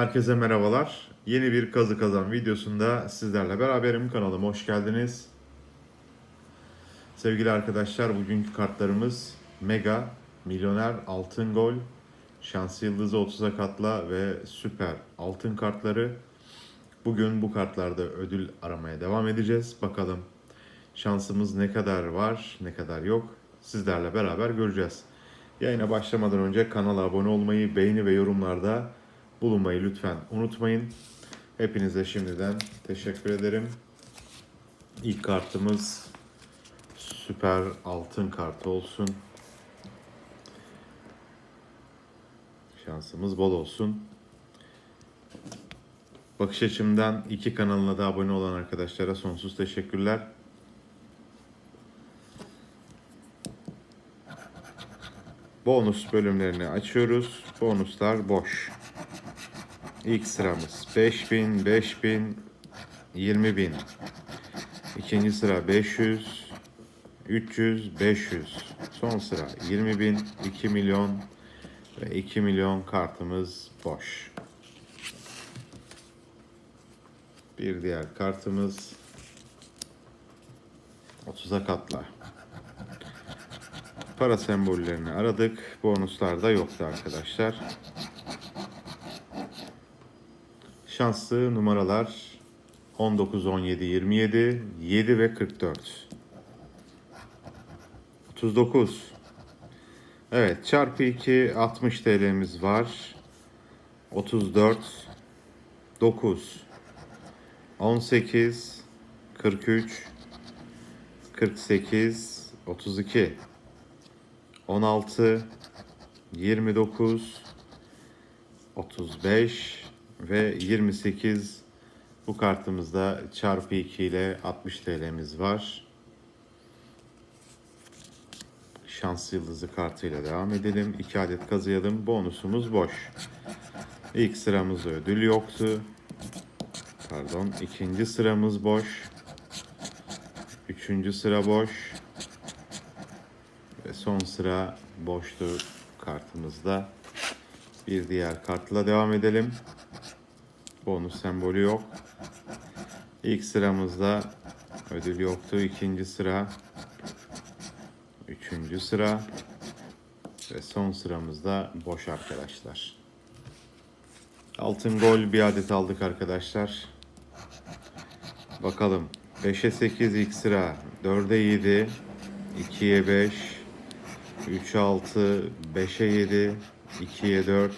Herkese merhabalar. Yeni bir kazı kazan videosunda sizlerle beraberim. Kanalıma hoş geldiniz. Sevgili arkadaşlar bugünkü kartlarımız Mega, Milyoner, Altın Gol, Şans Yıldızı 30'a katla ve Süper Altın kartları. Bugün bu kartlarda ödül aramaya devam edeceğiz. Bakalım şansımız ne kadar var, ne kadar yok sizlerle beraber göreceğiz. Yayına başlamadan önce kanala abone olmayı, beğeni ve yorumlarda bulunmayı lütfen unutmayın. Hepinize şimdiden teşekkür ederim. İlk kartımız süper altın kartı olsun. Şansımız bol olsun. Bakış açımdan iki kanalına da abone olan arkadaşlara sonsuz teşekkürler. Bonus bölümlerini açıyoruz. Bonuslar boş. İlk sıramız 5000, 5000, 20000. İkinci sıra 500, 300, 500. Son sıra 20000, 2 milyon ve 2 milyon kartımız boş. Bir diğer kartımız 30'a katla. Para sembollerini aradık. Bonuslar da yoktu arkadaşlar. Şanslı numaralar 19, 17, 27, 7 ve 44. 39. Evet çarpı 2 60 TL'miz var. 34 9 18 43 48 32 16 29 35 ve 28 bu kartımızda çarpı 2 ile 60 TL'miz var. Şans yıldızı kartıyla devam edelim. 2 adet kazıyalım. Bonusumuz boş. İlk sıramızda ödül yoktu. Pardon. ikinci sıramız boş. Üçüncü sıra boş. Ve son sıra boştu kartımızda. Bir diğer kartla devam edelim. Bonus sembolü yok. İlk sıramızda ödül yoktu. İkinci sıra. Üçüncü sıra. Ve son sıramızda boş arkadaşlar. Altın gol bir adet aldık arkadaşlar. Bakalım. 5'e 8 ilk sıra. 4'e 7. 2'ye 5. 3'e 6. 5'e 7. 2'ye 4.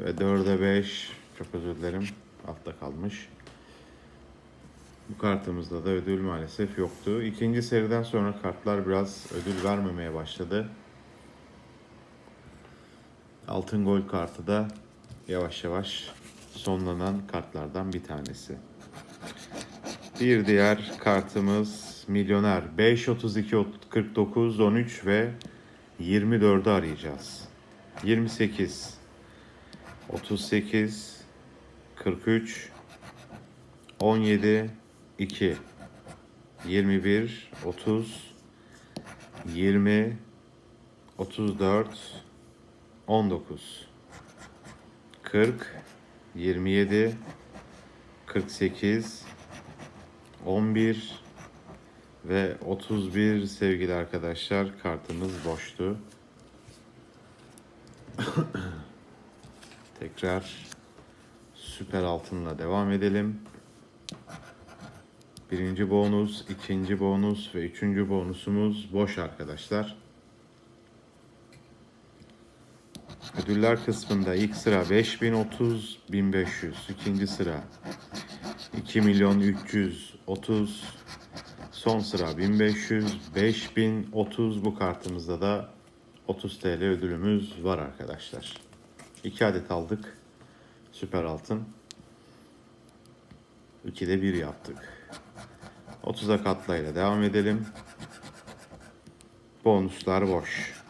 Ve 4'e 5. Çok özür dilerim. Altta kalmış. Bu kartımızda da ödül maalesef yoktu. İkinci seriden sonra kartlar biraz ödül vermemeye başladı. Altın gol kartı da yavaş yavaş sonlanan kartlardan bir tanesi. Bir diğer kartımız milyoner. 5, 32, 49, 13 ve 24'ü arayacağız. 28, 38, 43, 17, 2, 21, 30, 20, 34, 19, 40, 27, 48, 11 ve 31 sevgili arkadaşlar kartımız boştu. Tekrar süper altınla devam edelim. Birinci bonus, ikinci bonus ve üçüncü bonusumuz boş arkadaşlar. Ödüller kısmında ilk sıra 5030 1500, ikinci sıra 2 milyon 330, son sıra 1500, 5030 bu kartımızda da 30 TL ödülümüz var arkadaşlar. 2 adet aldık. Süper altın. 2'de 1 yaptık. 30'a katlayla devam edelim. Bonuslar boş.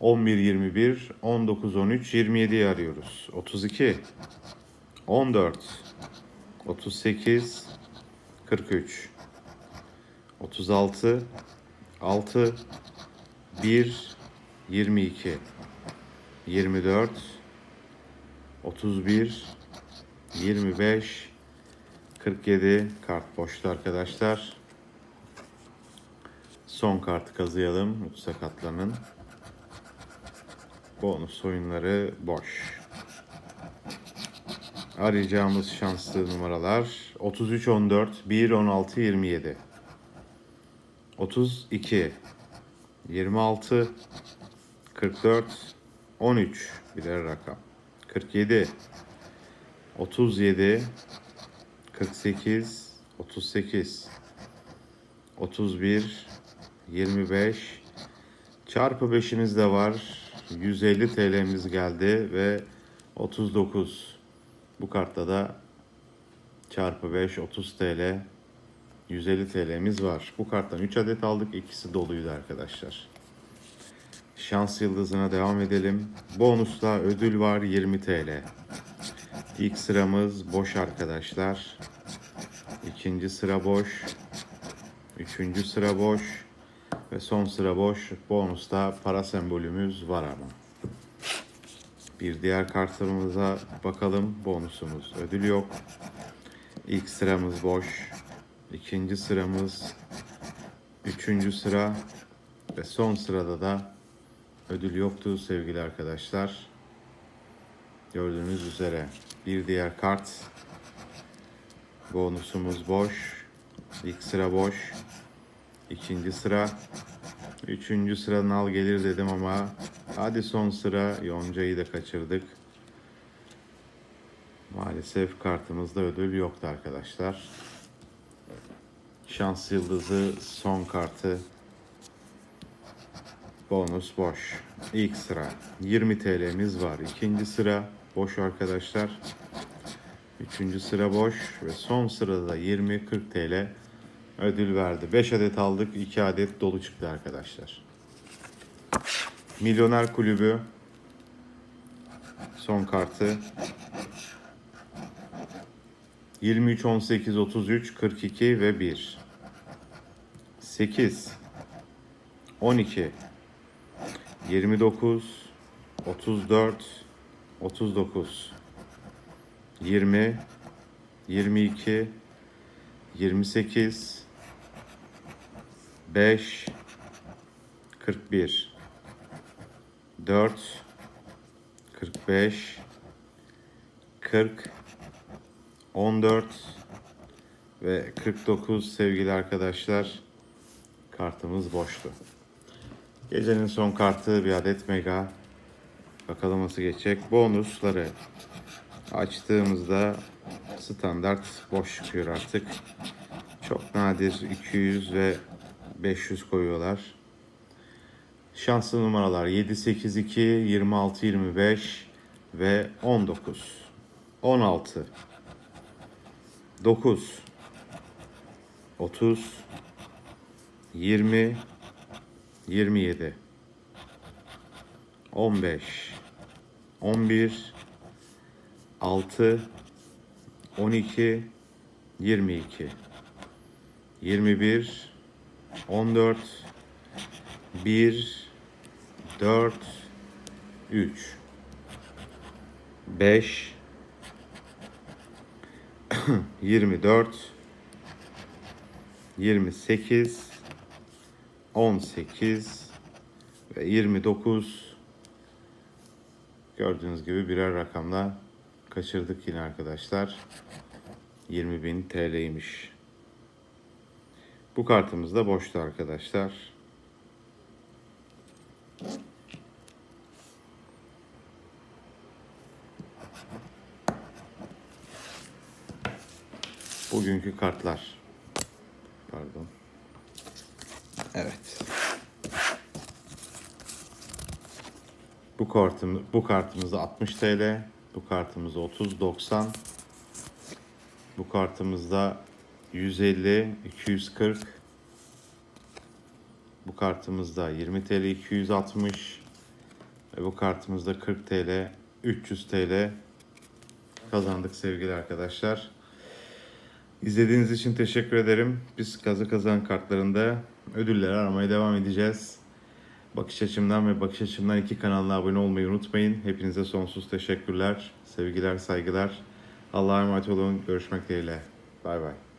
11 21 19 13 27'yi arıyoruz. 32 14 38 43 36 6 1 22 24, 31, 25, 47 kart boştu arkadaşlar. Son kartı kazıyalım uç sakatlarının. Bonus oyunları boş. Arayacağımız şanslı numaralar 33 14 1 16 27 32 26 44 13 birer rakam 47 37 48 38 31 25 çarpı 5'imiz de var 150 TL'miz geldi ve 39 bu kartta da çarpı 5 30 TL 150 TL'miz var. Bu karttan 3 adet aldık. ikisi doluydu arkadaşlar. Şans yıldızına devam edelim. Bonusla ödül var 20 TL. İlk sıramız boş arkadaşlar. İkinci sıra boş. Üçüncü sıra boş. Ve son sıra boş. Bonusta para sembolümüz var ama. Bir diğer kartlarımıza bakalım. Bonusumuz ödül yok. İlk sıramız boş. İkinci sıramız. Üçüncü sıra. Ve son sırada da ödül yoktu sevgili arkadaşlar. Gördüğünüz üzere bir diğer kart. Bonusumuz boş. İlk sıra boş. İkinci sıra. Üçüncü sıra nal gelir dedim ama hadi son sıra Yonca'yı da kaçırdık. Maalesef kartımızda ödül yoktu arkadaşlar. Şans yıldızı son kartı. Bonus boş. İlk sıra 20 TL'miz var. İkinci sıra boş arkadaşlar. Üçüncü sıra boş ve son sırada 20-40 TL ödül verdi. 5 adet aldık, 2 adet dolu çıktı arkadaşlar. Milyoner Kulübü son kartı 23 18 33 42 ve 1 8 12 29 34 39 20 22 28 5 41 4 45 40 14 ve 49 sevgili arkadaşlar kartımız boştu. Gecenin son kartı bir adet mega. Bakalım nasıl geçecek. Bonusları açtığımızda standart boş çıkıyor artık. Çok nadir 200 ve 500 koyuyorlar. Şanslı numaralar 7, 8, 2, 26, 25 ve 19. 16 9 30 20 27 15 11 6 12 22 21 14 1 4 3 5 24 28 18 ve 29 gördüğünüz gibi birer rakamla kaçırdık yine arkadaşlar. 20.000 TL'ymiş. Bu kartımız da boştu arkadaşlar. Bugünkü kartlar. Pardon. Evet. Bu kartım bu kartımızda 60 TL, bu kartımızda 30 90. Bu kartımızda 150 240. Bu kartımızda 20 TL 260 ve bu kartımızda 40 TL 300 TL kazandık sevgili arkadaşlar. İzlediğiniz için teşekkür ederim. Biz kazı kazan kartlarında ödülleri aramaya devam edeceğiz. Bakış Açımdan ve Bakış Açımdan iki kanalına abone olmayı unutmayın. Hepinize sonsuz teşekkürler, sevgiler, saygılar. Allah'a emanet olun. Görüşmek dileğiyle. Bay bay.